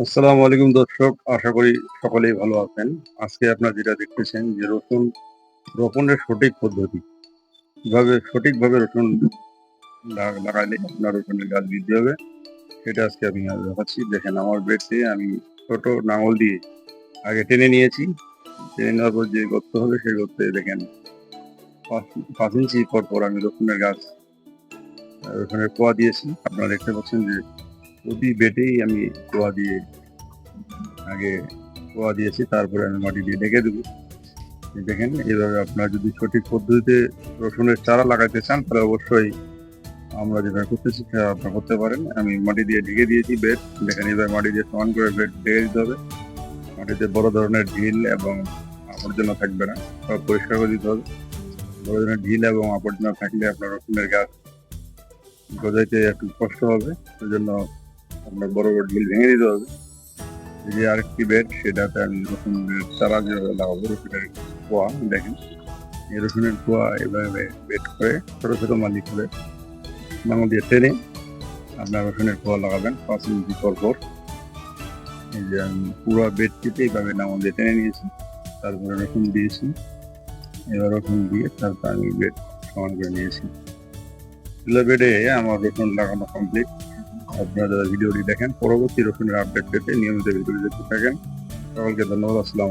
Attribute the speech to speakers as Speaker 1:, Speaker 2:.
Speaker 1: আসসালামু আলাইকুম দর্শক, আশা করি সকলেই ভালো আছেন। আজকে আপনারা যেটা দেখতেছেন যে রসুন রোপণের সঠিক পদ্ধতি। কীভাবে সঠিকভাবে রসুন লাগা- লাগাইলে আপনার রসুনের গাছ বৃদ্ধি হবে, সেটা আজকে আমি দেখাচ্ছি। দেখেন আমার বেডে আমি ছোট নাঙল দিয়ে আগে টেনে নিয়েছি। টেনে নেওয়ার পর যে গর্ত হবে, সেই গর্তে দেখেন পাঁচ- ইঞ্চি পর পর আমি রসুনের গাছ, রসুনের কোয়া দিয়েছি। আপনারা দেখতে পাচ্ছেন যে প্রতি বেটেই আমি কোয়া দিয়ে, আগে কোয়া দিয়েছি, তারপরে আমি মাটি দিয়ে ঢেকে দেবো। দেখেন এইভাবে আপনার যদি সঠিক পদ্ধতিতে রসুনের চারা লাগাতে চান, তাহলে অবশ্যই আমরা যেটা করতেছি, সেটা আপনারা করতে পারেন। আমি মাটি দিয়ে ঢেকে দিয়েছি বেড দেখেন এবার মাটি দিয়ে সমান করে বেড ঢেকে দিতে হবে। মাটিতে বড় ধরনের ঢিল এবং আবর্জনা থাকবে না, সব পরিষ্কার করে দিতে হবে। বড় ধরনের ঢিল এবং আবর্জনা থাকলে আপনার রসুনের গাছ গজাইতে একটু কষ্ট হবে। সেজন্য আপনার বড় বড় ঢিল ভেঙে দিতে হবে যে আরেকটি বেড সেটাতে আমি রসুনের চারা যেভাবে লাগাবো, রসুনের কোয়া দেখেন। এই রসুনের কোয়া এভাবে বেড করে ছোটো ছোটো মালি করে নাঙল দিয়ে টেনে আপনার রসুনের কোয়া লাগাবেন পাঁচ ইঞ্চি পর পর। এই যে আমি পুরো বেডটিতে এইভাবে নাঙল দিয়ে টেনে নিয়েছি। তারপরে রসুন দিয়েছি। এবার রসুন দিয়ে তারপর আমি বেড সমান করে নিয়েছি। তুলা বেডে আমার রসুন লাগানো কমপ্লিট আপনারা যারা ভিডিওটি দেখেন, পরবর্তী রসুনের আপডেট পেতে নিয়মিত ভিডিও দেখতে থাকেন। সকলকে ধন্যবাদ, আসসালাম